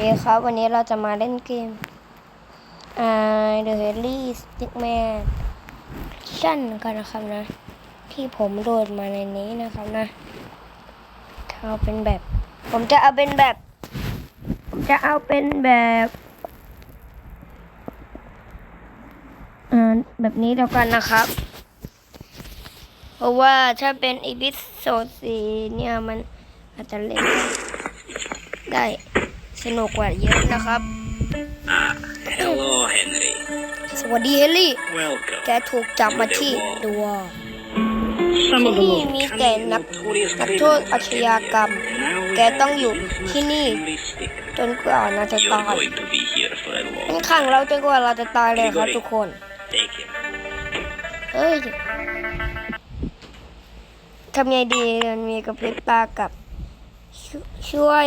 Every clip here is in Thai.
ดีครับวันนี้เราจะมาเล่นเกม The Harry Stickman ชั่นกันนะครับนะ ที่ผมโหลดมาในนี้นะครับนะเอาเป็นแบบ ผมจะเอาเป็นแบบ ผมจะเอาเป็นแบบแบบนี้แล้วกันนะครับ เพราะว่าถ้าเป็นอีพิโซดสีเนี่ยมันอาจจะเล่นได้ สนุกกว่าเยอะนะครับ Hello, Henry. สวัสดีเฮลลี่ Welcome. แกถูกจับมาที่ดัว Some ที่ of the นี่ most มีแต่นัก notorious นักโทษอาชญากรรม แกต้องอยู่ที่นี่จนกว่าเราจะ You're ตาย going to be here for a มัน long ขังเราจนกว่าเราจะตายเลยครับทุกคน Take him. เฮ้ยทำไงดีมันมีกระพริบตากับชช่วย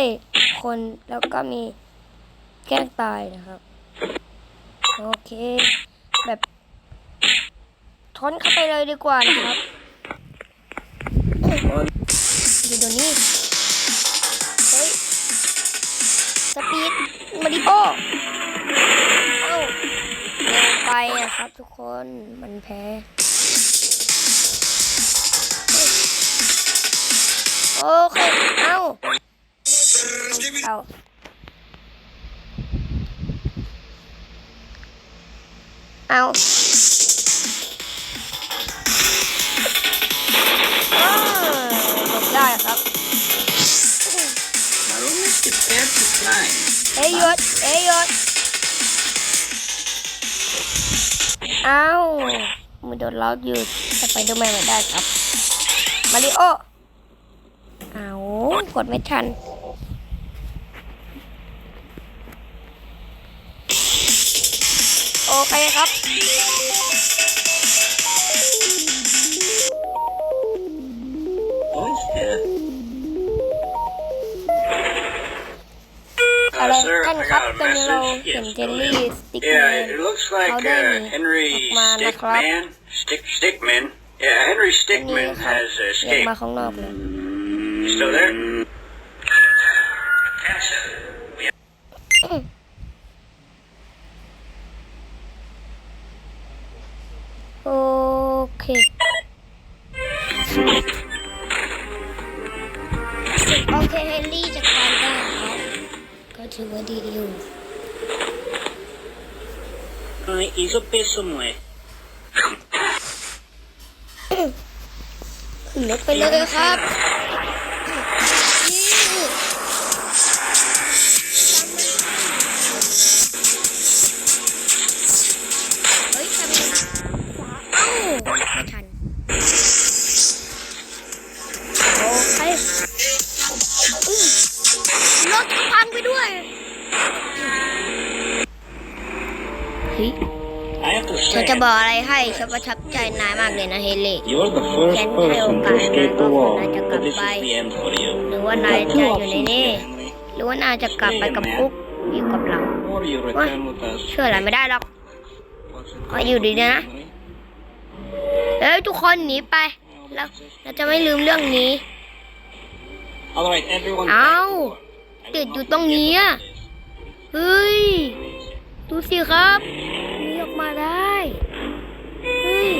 คนแล้วก็มีแกล้งตายนะครับ โอเค แบบทนเข้าไปเลยดีกว่านะครับดูเดี๋ยวนี้ เฮ้ย สปีดมาริโอเอ้าเร็วไปอะครับทุกคนมันแพ้โอเค เอาเอาเอาอ้าวหลบได้ครับ Warum ist die Pferd zu klein? เอ้ยหยุดเอ้ยหยุดเอามือโดนล็อกอยู่จะไปดูแมนไม่ได้ครับ มาริโอ เอากดไม่ทัน โอเคครับ Wo ist er? อะไร Uh, sir, ท่าน I ครับ got a ตอนนี้เรา message. เห็น Yes, เจล go ลี่ ahead. สติ๊กแม Yeah, น it looks like How dare uh, you. Henry Akman, nakrap. Stickman. Stick Stickman. Yeah, Henry อันนี้ Stickman ครับ has เรียก escaped. มาข้างนอกเลย You still there? Natasha, we have โอ เค โอเคเฮนรี่จัดการได้ครับก็ถือว่าดีอยู่ Ay, hizo peso, mue. ขึ้นรถไปเลยครับ ด้วยเฮ้ย I have to ฉัน say, จะบอกอะไรให้ฉันประทับใจนายมากเลยนะเฮเล่ you're the first Can person you to escape the go wall. back to But this is Dubai? the end for you. หรือว่านาย Got จะ two อยู่ใน options นี่ here, Henry. หรือว่านายจะกลับไปกับคุกอยู่กับเรา Or you return with us. ช่วยอะไรไม่ได้หรอก What's it ขออยู่ดีๆนะ Henry? เอ้ยทุกคนหนีไป แล้วเราจะไม่ลืมเรื่องนี้ All right, everyone. ติดอยู่ตรงนี้อะเฮ้ย ดูสิครับนีออกมาได้ เฮ้ย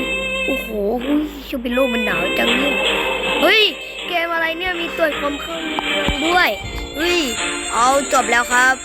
โอ้โหหุ้ยชูบิโลมันหนาวจังเนี่ยเฮ้ย เกมอะไรเนี่ยมีตัวจความเครื่องด้วย เฮ้ย เอาจบแล้วครับ